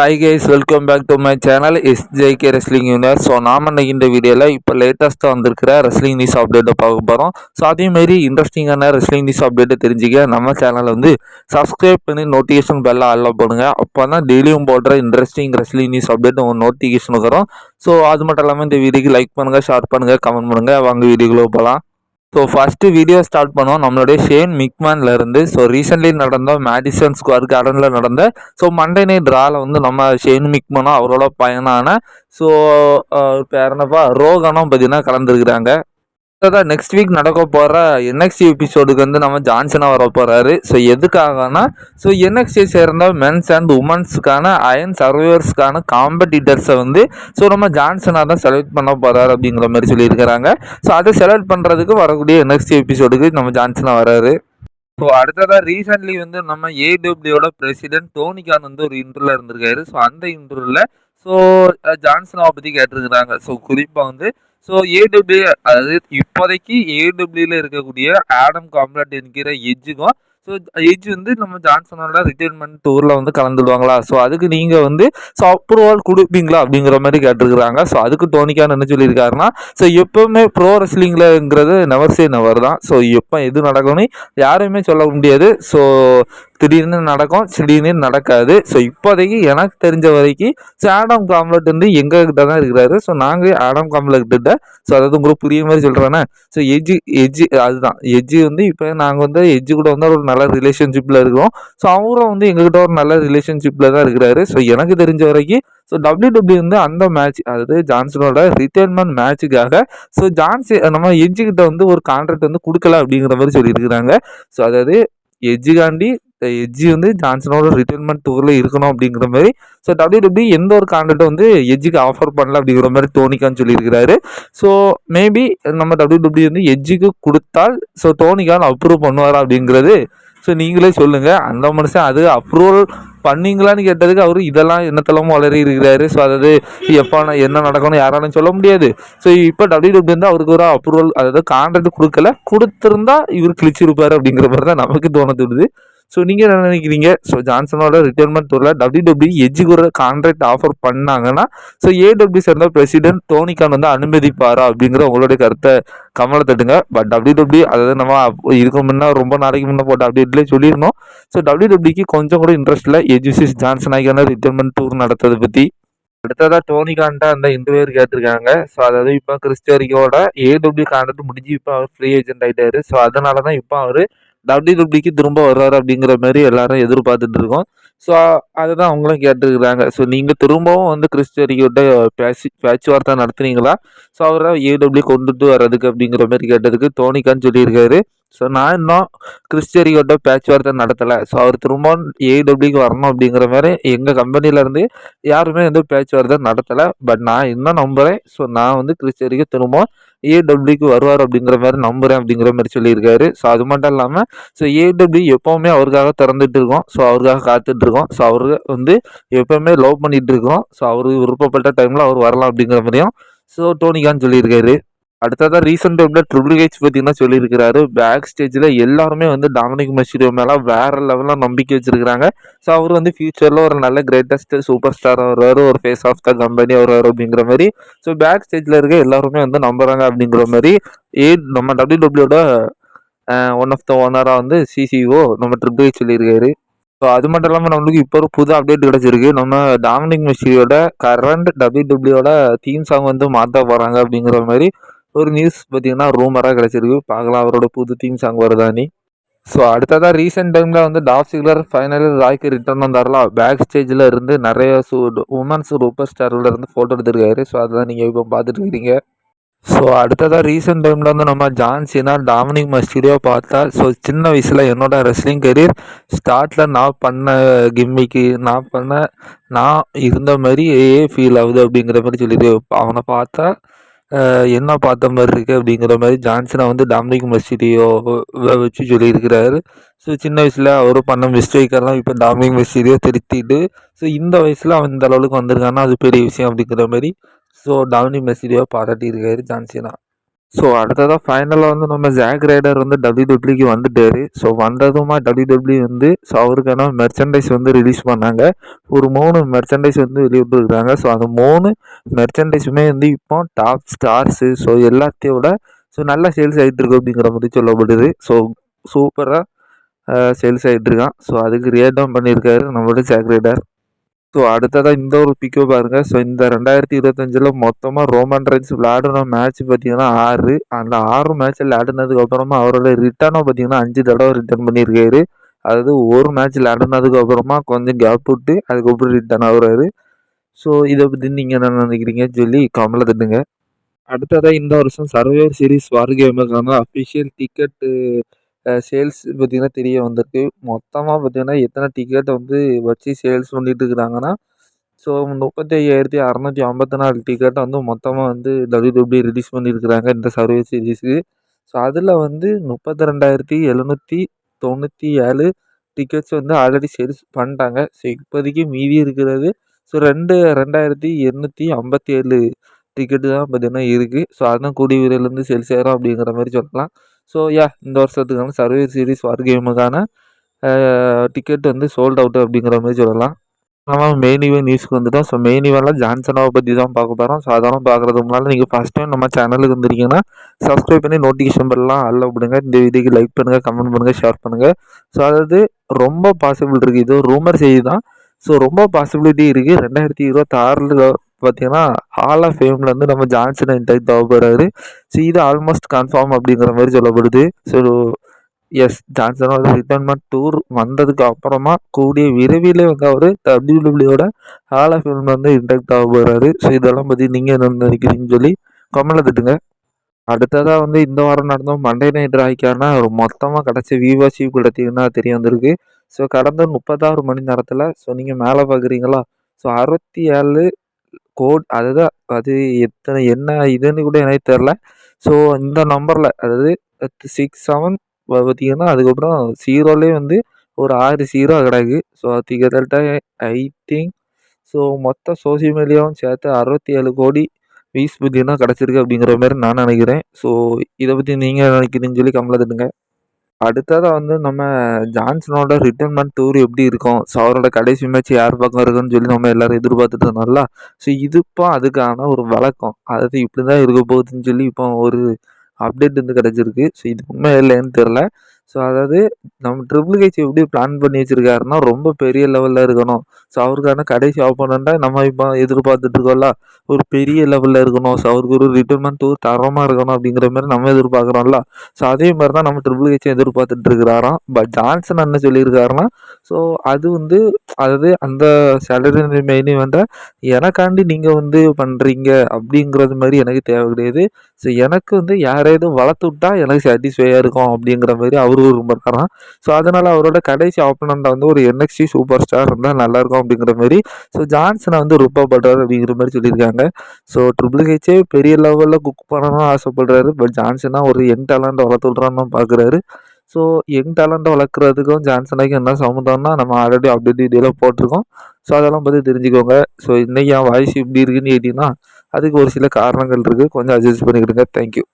Hi guys welcome back to my channel S J K wrestling universe so நாம் இன்னைக்கு இந்த வீடியோவில் இப்போ லேட்டஸ்ட்டாக வந்திருக்கிற ரெஸ்லிங் நியூஸ் அப்டேட்டை பார்க்க போகிறோம் ஸோ அதேமாரி இன்ட்ரெஸ்டிங்கான ரெஸ்லிங் நியூஸ் அப்டேட்டை தெரிஞ்சுக்க நம்ம சேனலை வந்து சப்ஸ்கிரைப் பண்ணி நோட்டிஃபிகேஷன் பெல்ல ஆல்ல பண்ணுங்கள் அப்போ தான் டெய்லியும் போடுற இன்ட்ரெஸ்டிங் ரெஸ்லிங் நியூஸ் அப்டேட் உங்கள் நோட்டிஃபிகேஷன் வரும். ஸோ அது மட்டும் இல்லாமல் இந்த வீடியோக்கு லைக் பண்ணுங்கள் ஷேர் பண்ணுங்கள் கமெண்ட் பண்ணுங்கள் வாங்க வீடியோக்குள்ளே போகலாம் ஸோ ஃபஸ்ட்டு வீடியோ ஸ்டார்ட் பண்ணுவோம். நம்மளுடைய ஷேன் மிக்மேன்ல இருந்து ஸோ ரீசெண்ட்லி நடந்த மேடிசன் ஸ்கொயர் கார்டனில் நடந்த ஸோ மண்டே நைட் ட்ராவில் வந்து நம்ம ஷேன் மிக்மனும் அவரோட பயனான ஸோ பேர் என்னப்பா? ரோகனும் பார்த்தீங்கன்னா கலந்துருக்கிறாங்க. அடுத்ததாக நெக்ஸ்ட் வீக் நடக்க போகிற என்எக்ஸ்டி எபிசோடுக்கு வந்து நம்ம ஜான்சனாக வர போகிறாரு ஸோ எதுக்காகனா ஸோ என்எக்ஸ்டி சேர்ந்த மென்ஸ் அண்ட் உமன்ஸுக்கான அயன் சர்வைவர்ஸ்க்கான காம்படிட்டர்ஸை வந்து ஸோ நம்ம ஜான்சனாக தான் செலக்ட் பண்ண போகிறாரு அப்படிங்கிற மாதிரி சொல்லியிருக்கிறாங்க. ஸோ அதை செலக்ட் பண்ணுறதுக்கு வரக்கூடிய என்எக்ஸ்டி எபிசோடுக்கு நம்ம ஜான்சனாக வராரு. ஸோ அடுத்ததாக ரீசெண்ட்லி வந்து நம்ம ஏடபிள்யூட பிரசிடென்ட் டோனிகான் வந்து ஒரு இன்டர்வியூல இருந்திருக்காரு. ஸோ அந்த இன்டர்வியூவில் ஸோ ஜான்சனாவை பற்றி கேட்டிருக்கிறாங்க. ஸோ குறிப்பாக வந்து ஸோ ஏடபிள்யூ அதாவது இப்போதைக்கு ஏடபிள்யூவில் இருக்கக்கூடிய ஆடம் காம்ப்ளட் என்கிற எஜ்ஜுக்கும் ஸோ எஜ் வந்து நம்ம ஜான்சனோட ரிட்டைர்மெண்ட் டூரில் வந்து கலந்துடுவாங்களா? ஸோ அதுக்கு நீங்கள் வந்து ஸோ அப்ரூவல் கொடுப்பீங்களா? அப்படிங்கிற மாதிரி கேட்டிருக்கிறாங்க. ஸோ அதுக்கு டோனிக்கான என்ன சொல்லியிருக்காருன்னா ஸோ எப்போவுமே ப்ரோ ரெஸ்லிங்லங்கிறது நெவர் சே நெவர் தான். ஸோ எப்போ எது நடக்கும்னு யாருமே சொல்ல முடியாது. ஸோ திடீர்னு நடக்கும் திடீர்னு நடக்காது. ஸோ இப்போதைக்கு எனக்கு தெரிஞ்ச வரைக்கும் ஸோ ஆடம் காம்லெட் வந்து எங்கள் கிட்ட தான் இருக்கிறாரு. ஸோ நாங்கள் ஆடம் காம்ப்ளெட் கிட்ட ஸோ அதாவது உங்களுக்கு புரிய மாதிரி சொல்கிறேன்னா ஸோ எஜ்ஜு எஜ்ஜு அதுதான். எஜ்ஜி வந்து இப்போ நாங்கள் வந்து எஜ்ஜு கூட வந்து ஒரு நல்ல ரிலேஷன்ஷிப்பில் இருக்கிறோம். ஸோ அவரும் வந்து எங்ககிட்ட ஒரு நல்ல ரிலேஷன்ஷிப்பில் தான் இருக்கிறாரு. ஸோ எனக்கு தெரிஞ்ச வரைக்கும் ஸோ டபிள்யூ டபிள்யூ வந்து அந்த மேட்ச் அதாவது ஜான்சனோட ரிட்டைர்மெண்ட் மேட்சுக்காக ஸோ ஜான்சி நம்ம எஜ்ஜுக்கிட்ட வந்து ஒரு கான்ட்ராக்ட் வந்து கொடுக்கல அப்படிங்கிற மாதிரி சொல்லியிருக்கிறாங்க. ஸோ அதாவது எஜ்ஜுகாண்டி எஜ்ஜி வந்து ஜான்சனோட ரிட்டைர்மெண்ட் டூரில் இருக்கணும் அப்படிங்கிற மாதிரி. ஸோ டபிள்யூ டபிள்யூ எந்த ஒரு கான்ட்ராக்டை வந்து எஜ்ஜிக்கு ஆஃபர் பண்ணல அப்படிங்கிற மாதிரி டோனிகான்னு சொல்லியிருக்கிறாரு. ஸோ மேபி நம்ம டபிள்யூ டபிள்யூ வந்து எஜ்ஜுக்கு கொடுத்தால் ஸோ டோனிகான் அப்ரூவ் பண்ணுவாரா அப்படிங்கிறது ஸோ நீங்களே சொல்லுங்கள் அந்த மனுஷன் அது அப்ரூவல் பண்ணீங்களான்னு கேட்டதுக்கு அவர் இதெல்லாம் என்னத்தெல்லாமோ வளரி இருக்கிறாரு. ஸோ அதாவது எப்போ என்ன நடக்கணும் யாராலும் சொல்ல முடியாது. ஸோ இப்போ டபிள்யூ டபிள்யூ வந்து அவருக்கு ஒரு அப்ரூவல் அதாவது கான்ட்ராக்ட் கொடுக்கல. கொடுத்துருந்தா இவர் கிழிச்சிருப்பார் அப்படிங்கிற மாதிரி தான் நமக்கு தோணத்துடுது தோணுது. ஸோ நீங்கள் என்ன நினைக்கிறீங்க? ஸோ ஜான்சனோட ரிட்டைர்மெண்ட் டூரில் டபிள்யூ டபிள்யூ எஜ்ஜுக்கு கான்ட்ராக்ட் ஆஃபர் பண்ணாங்கன்னா ஸோ ஏடபிள்யூ சேர்ந்த பிரசிடென்ட் டோனிகான் வந்து அனுமதிப்பாரா அப்படிங்கிற உங்களுடைய கருத்தை கமலை தட்டுங்க. பட் டபிள்யூ டபிள்யூ அதாவது நம்ம இதுக்கு முன்னே ரொம்ப நாளைக்கு முன்னே போட்ட அப்டேட்லேயே சொல்லியிருந்தோம். ஸோ டபிள்யூ டபிள்யூக்கு கொஞ்சம் கூட இன்ட்ரெஸ்ட் இல்லை. எஜிசிஸ் ஜான்சன் ஆகியான ரிட்டைர்மெண்ட் டூர் நடத்ததை பற்றி அடுத்ததாக டோனி அந்த இன்டர்வியூ கேட்டிருக்காங்க. ஸோ அதாவது இப்போ கிறிஸ்டோரிக்கோட ஏடபிள்யூ கான்ட்ராக்ட் முடிஞ்சு இப்போ அவர் ஃப்ரீ ஏஜென்ட் ஆகிட்டாரு ஸோ அதனால தான் இப்போ அவர் டபிள்யூ டபிள்யூக்கு திரும்ப வர்றாரு அப்படிங்கிற மாதிரி எல்லாரும் எதிர்பார்த்துட்டு இருக்கோம். ஸோ அதை தான் அவங்களும் கேட்டுருக்குறாங்க. ஸோ நீங்கள் திரும்பவும் வந்து கிறிஸ்டரிக்கிட்ட பேசி பேச்சுவார்த்தை நடத்துனீங்களா? ஸோ அவரை ஏடபிள்யூ கொண்டுட்டு வர்றதுக்கு அப்படிங்கிற மாதிரி கேட்டதுக்கு தோனிக்கான்னு சொல்லியிருக்காரு. ஸோ நான் இன்னும் கிறிஸ்டியரிக்கிட்ட பேச்சுவார்த்தை நடத்தலை. ஸோ அவர் திரும்பவும் ஏடபிள்யூக்கு வரணும் அப்படிங்கிற மாதிரி எங்கள் கம்பெனிலேருந்து யாருமே வந்து பேச்சுவார்த்தை நடத்தலை. பட் நான் இன்னும் நம்புகிறேன் ஸோ நான் வந்து கிறிஸ்டியரிக்கு திரும்பவும் ஏடபிள்யூக்கு வருவார் அப்படிங்கிற மாதிரி நம்புகிறேன் அப்படிங்கிற மாதிரி சொல்லியிருக்காரு. ஸோ அது மட்டும் இல்லாமல் ஸோ ஏடபிள்யூ எப்போவுமே அவருக்காக திறந்துட்டு இருக்கோம். ஸோ அவருக்காக காத்துட்டு இருக்கோம். ஸோ அவரு வந்து எப்போவுமே லவ் பண்ணிகிட்டு இருக்கோம். ஸோ அவருக்கு விருப்பப்பட்ட டைமில் அவர் வரலாம் அப்படிங்கிற மாதிரியும் ஸோ டோனிகான்னு சொல்லியிருக்காரு. அடுத்ததான் ரீசெண்ட் டைமில் ட்ரிபிள் ஹெச் பார்த்தீங்கன்னா சொல்லியிருக்கிறாரு. பேக் ஸ்டேஜில் எல்லாருமே வந்து டாமினிக் மெஷிரியோ மேலே வேறு லெவலில் நம்பிக்கை வச்சிருக்கிறாங்க. ஸோ அவர் வந்து ஃபியூச்சரில் ஒரு நல்ல கிரேட்டஸ்ட் சூப்பர் ஸ்டார் வருவார் ஒரு ஃபேஸ் ஆஃப் த கம்பெனி வருவார் அப்படிங்கிற மாதிரி. ஸோ பேக் ஸ்டேஜில் இருக்க எல்லாருமே வந்து நம்புகிறாங்க அப்படிங்கிற மாதிரி. ஏ நம்ம டபிள்யூ டபிள்யூட ஒன் ஆஃப் த ஓனராக வந்து சிசிஓ நம்ம ட்ரிபிள் ஹெச் சொல்லியிருக்காரு. ஸோ அது மட்டும் இல்லாமல் நம்மளுக்கு இப்போ ஒரு புது அப்டேட் கிடச்சிருக்கு. நம்ம டாமினிக் மிஸ்ட்ரியோட கரண்ட் டபிள்யூ டபிள்யூட தீம் சாங் வந்து மாற்ற போகிறாங்க அப்படிங்கிற மாதிரி. ஒரு நியூஸ் பார்த்தீங்கன்னா ரூமராக கிடச்சிருக்கு. பார்க்கலாம் அவரோட புது தீம் சாங் வருதானி ஸோ அடுத்ததாக ரீசெண்ட் டைமில் வந்து டாப் சிக்லர் ஃபைனலில் ராய்க்கு ரிட்டர்ன் வந்தாரலாம் பேக் ஸ்டேஜில் இருந்து நிறைய சூ உமன்ஸ் சூப்பர் ஸ்டாரில் இருந்து ஃபோட்டோ எடுத்திருக்காரு. ஸோ அதை நீங்கள் இப்போ பார்த்துட்டு ஸோ அடுத்ததாக ரீசெண்ட் டைமில் வந்து நம்ம ஜான்சினா டாமினிக் மஸ்டீரியோ பார்த்தா ஸோ சின்ன வயசில் என்னோட ரெஸ்லிங் கரியர் ஸ்டார்ட்டில் நான் பண்ண கிம்மிக்கு நான் பண்ண நான் இருந்த மாதிரி ஏ ஃபீல் ஆகுது அப்படிங்கிற மாதிரி சொல்லிட்டு அவனை பார்த்தா என்ன பார்த்த மாதிரி இருக்குது அப்படிங்கிற மாதிரி ஜான்சனை வந்து டாமினிக் மெஸ்டீரியோ வச்சு சொல்லியிருக்கிறாரு. ஸோ சின்ன வயசில் அவர் பண்ண மிஸ்டேக்கெல்லாம் இப்போ டாமினிக் மெஸ்டீரியோ திருத்திட்டு ஸோ இந்த வயசில் அவன் இந்த அளவுக்கு வந்திருக்கான்னா அது பெரிய விஷயம் அப்படிங்கிற மாதிரி ஸோ டாமினிக் மெஸ்டீரியோ பாராட்டியிருக்காரு ஜான்சினா. ஸோ அடுத்ததாக ஃபைனலாக வந்து நம்ம ஜாக் ரைடர் வந்து டபிள்யூ டபிள்யூக்கு வந்துட்டார். ஸோ வந்ததுமா டபிள்யூ டபிள்யூ வந்து ஸோ அவருக்கான மெர்ச்சன்டைஸ் வந்து ரிலீஸ் பண்ணாங்க. ஒரு மூணு மெர்ச்சன்டைஸ் வந்து வெளியிட்டுருக்காங்க. ஸோ அந்த மூணு மெர்ச்சன்டைஸுமே வந்து இப்போ டாப் ஸ்டார்ஸு ஸோ எல்லாத்தையோட ஸோ நல்லா சேல்ஸ் ஆகிட்டு இருக்கு அப்படிங்கிற மாதிரி சொல்லப்படுது. ஸோ சூப்பராக சேல்ஸ் ஆகிட்டு இருக்கான். ஸோ அதுக்கு ரியாக்டும் பண்ணியிருக்காரு நம்மளோட ஜாக் ரைடர் ஸோ அடுத்ததாக இந்த ஒரு பிக்கோ பாருங்கள் ஸோ இந்த ரெண்டாயிரத்தி இருபத்தஞ்சில் மொத்தமாக ரோமன் ரைன்ஸ் விளையாடின மேட்ச் பார்த்தீங்கன்னா ஆறு. அந்த ஆறு மேட்ச் விளையாடினதுக்கப்புறமா அவரோட ரிட்டர்னை பார்த்தீங்கன்னா அஞ்சு தடவை ரிட்டர்ன் பண்ணியிருக்காரு. அதாவது ஒரு மேட்ச் விளையாடினதுக்கப்புறமா கொஞ்சம் கேப் விட்டு அதுக்கப்புறம் ரிட்டர்ன் ஆகுறாரு. ஸோ இதை பற்றி நீங்கள் என்ன நினைக்கிறீங்கன்னு சொல்லி கமலை தட்டுங்க. அடுத்ததாக இந்த வருஷம் சர்வேர் சீரிஸ் வார் கேமுக்கான அஃபிஷியல் டிக்கெட்டு சேல்ஸ் பார்த்திங்கன்னா தெரிய வந்திருக்கு. மொத்தமாக பார்த்திங்கன்னா எத்தனை டிக்கெட் வந்து வச்சு சேல்ஸ் பண்ணிகிட்டு இருக்கிறாங்கன்னா ஸோ முப்பத்தி ஐயாயிரத்தி அறநூற்றி ஐம்பத்தி நாலு டிக்கெட்டை வந்து மொத்தமாக வந்து டபிள்யூடபிள்யூ ரிலீஸ் பண்ணியிருக்கிறாங்க இந்த சர்வே சீரீஸுக்கு ஸோ அதில் வந்து முப்பத்தி ரெண்டாயிரத்தி எழுநூற்றி தொண்ணூற்றி ஏழு டிக்கெட்ஸ் வந்து ஆல்ரெடி சேல்ஸ் பண்ணிட்டாங்க. ஸோ இப்போதைக்கு மீதி இருக்கிறது ஸோ ரெண்டு ரெண்டாயிரத்தி எண்ணூற்றி ஐம்பத்தி ஏழு டிக்கெட்டு தான் பார்த்திங்கன்னா இருக்குது ஸோ அதுதான் கூடிய விரைவிலேருந்து சேல்ஸ் ஆகிரும் அப்படிங்கிற மாதிரி சொல்லலாம். ஸோ யா இந்த வருஷத்துக்கான சர்வே சீரிஸ் வார் கேமுக்கான டிக்கெட் வந்து சோல்ட் அவுட் அப்படிங்கிற மாதிரி சொல்லலாம். நம்ம மெயின் இவன் நியூஸ்க்கு வந்துட்டோம். ஸோ மெயின் ஈவெண்ட்டில் ஜான்சனாவை பற்றி தான் பார்க்க போகிறோம் ஸோ அதெல்லாம் பார்க்குறதுக்கு முன்னால் நீங்கள் ஃபஸ்ட் டைம் நம்ம சேனலுக்கு வந்துருக்கீங்கன்னா சப்ஸ்கிரைப் பண்ணி நோட்டிஃபிகேஷன் பெல்லாம் அல்ல விடுங்க இந்த வீடியோக்கு லைக் பண்ணுங்கள் கமெண்ட் பண்ணுங்கள் ஷேர் பண்ணுங்கள் ஸோ அதாவது ரொம்ப பாசிபிள் இருக்குது இது ரூமர் செய்தி தான். ஸோ ரொம்ப பாசிபிலிட்டி இருக்குது ரெண்டாயிரத்தி இருபத்தாறில் பார்த்தீங்கன்னா ஹால் ஆஃப் ஃபேம்லேருந்து நம்ம ஜான்சன் இன்டைட் தேவைப்படுறாரு ஸோ இது ஆல்மோஸ்ட் கன்ஃபார்ம் அப்படிங்கிற மாதிரி சொல்லப்படுது. ஸோ எஸ் ஜான்சனோட ரிட்டர்ன்மெண்ட் டூர் வந்ததுக்கு அப்புறமா கூடிய விரைவிலே வந்து அவர் டபிள்யூடபிள்யூட ஹால் ஆஃப் ஃபேமில் வந்து இன்டாக்ட் ஆக போகிறாரு ஸோ இதெல்லாம் பற்றி நீங்கள் என்ன நினைக்கிறீங்கன்னு சொல்லி கமலை திட்டுங்க. அடுத்ததாக வந்து இந்த வாரம் நடந்த மண்டே நைட் ராய்க்கான ஒரு மொத்தமாக கிடச்ச விவாசிப்பு பார்த்தீங்கன்னா தெரிய வந்திருக்கு. ஸோ கடந்த முப்பத்தாறு மணி நேரத்தில் ஸோ நீங்கள் மேலே பார்க்குறீங்களா ஸோ அறுபத்தி ஏழு கோட் அதுதான் அது எத்தனை என்ன இதுன்னு கூட எனக்கு தெரில ஸோ இந்த நம்பரில் அதாவது சிக்ஸ் செவன் பார்த்தீங்கன்னா அதுக்கப்புறம் ஜீரோலேயே வந்து ஒரு ஆறு ஜீரோ கிடக்கு. ஸோ அது கிட்டத்தட்ட ஐ திங்க் ஸோ மொத்த சோசியல் மீடியாவும் சேர்த்து அறுபத்தி ஏழு கோடி வீஸ் பார்த்தீங்கன்னா கிடச்சிருக்கு அப்படிங்கிற மாதிரி நான் நினைக்கிறேன். ஸோ இதை பற்றி நீங்கள் நினைக்கிறீங்கன்னு சொல்லி கமலை தட்டுங்க. அடுத்ததாக வந்து நம்ம ஜான்சனோட ரிட்டர்ன்மெண்ட் டூர் எப்படி இருக்கும்? ஸோ அவரோட கடைசி மேட்ச் யார் பக்கம் இருக்குன்னு சொல்லி நம்ம எல்லோரும் எதிர்பார்த்துட்டு இருந்தோம்ல. ஸோ இதுப்போ அதுக்கான ஒரு வழக்கம். அதாவது இப்படி தான் இருக்க போகுதுன்னு சொல்லி இப்போ ஒரு அப்டேட் வந்து கிடச்சிருக்கு. ஸோ இது உண்மை இல்லைன்னு தெரில ஸோ அதாவது நம்ம ட்ரிபிள் ஹெச் எப்படி பிளான் பண்ணி வச்சுருக்காருன்னா ரொம்ப பெரிய லெவலில் இருக்கணும். ஸோ அவருக்கான கடைசி ஆப்போனண்ட்டாக நம்ம இப்போ எதிர்பார்த்துட்டு இருக்கோம்ல ஒரு பெரிய லெவலில் இருக்கணும். ஸோ அவருக்கு ஒரு ரிட்டர்மெண்ட் ஒரு தரமாக இருக்கணும் அப்படிங்கிற மாதிரி நம்ம எதிர்பார்க்குறோம்ல. ஸோ அதே மாதிரி தான் நம்ம ட்ரிபிள் ஹெச் எதிர்பார்த்துட்டு இருக்கிறாராம் பட் ஜான்சன் என்ன சொல்லியிருக்காருன்னா ஸோ அது வந்து அதாவது அந்த சேலரி மெயின் வந்தால் எனக்காண்டி நீங்கள் வந்து பண்ணுறீங்க அப்படிங்கிறது மாதிரி எனக்கு தேவை கிடையாது. ஸோ எனக்கு வந்து யாரையாவது வளர்த்து விட்டா எனக்கு சாட்டிஸ்ஃபையாக இருக்கும் அப்படிங்கிற மாதிரி அவரு விரும்புகிறாராம் ஸோ அதனால் அவரோட கடைசி ஆப்பனண்ட்டை வந்து ஒரு என்எக்ஸ்டி சூப்பர் ஸ்டார் இருந்தால் நல்லாயிருக்கும் அப்படிங்கிற மாதிரி. ஸோ ஜான்சனை வந்து ரூபாப்படுறாரு அப்படிங்கிற மாதிரி சொல்லியிருக்காங்க. ஸோ ட்ரிபிள் ஹெச்சே பெரிய லெவலில் குக் பண்ணணும்னு ஆசைப்படுறாரு. பட் ஜான்சனாக ஒரு யங் டேலண்ட் வளர்த்துட்றான்னு பார்க்குறாரு ஸோ யங் டேலண்ட்டை வளர்க்குறதுக்கும் ஜான்சனாக்கும் என்ன சம்மந்தம்னா நம்ம ஆல்ரெடி அப்டேட் டீட்டெயிலாக போட்டிருக்கோம். ஸோ அதெல்லாம் பற்றி தெரிஞ்சுக்கோங்க. ஸோ இன்றைக்கி என் வாய்ஸ் இப்படி இருக்குன்னு கேட்டிங்கன்னா அதுக்கு ஒரு சில காரணங்கள் இருக்குது கொஞ்சம் அட்ஜஸ்ட் பண்ணிக்கிடுங்க. தேங்க்யூ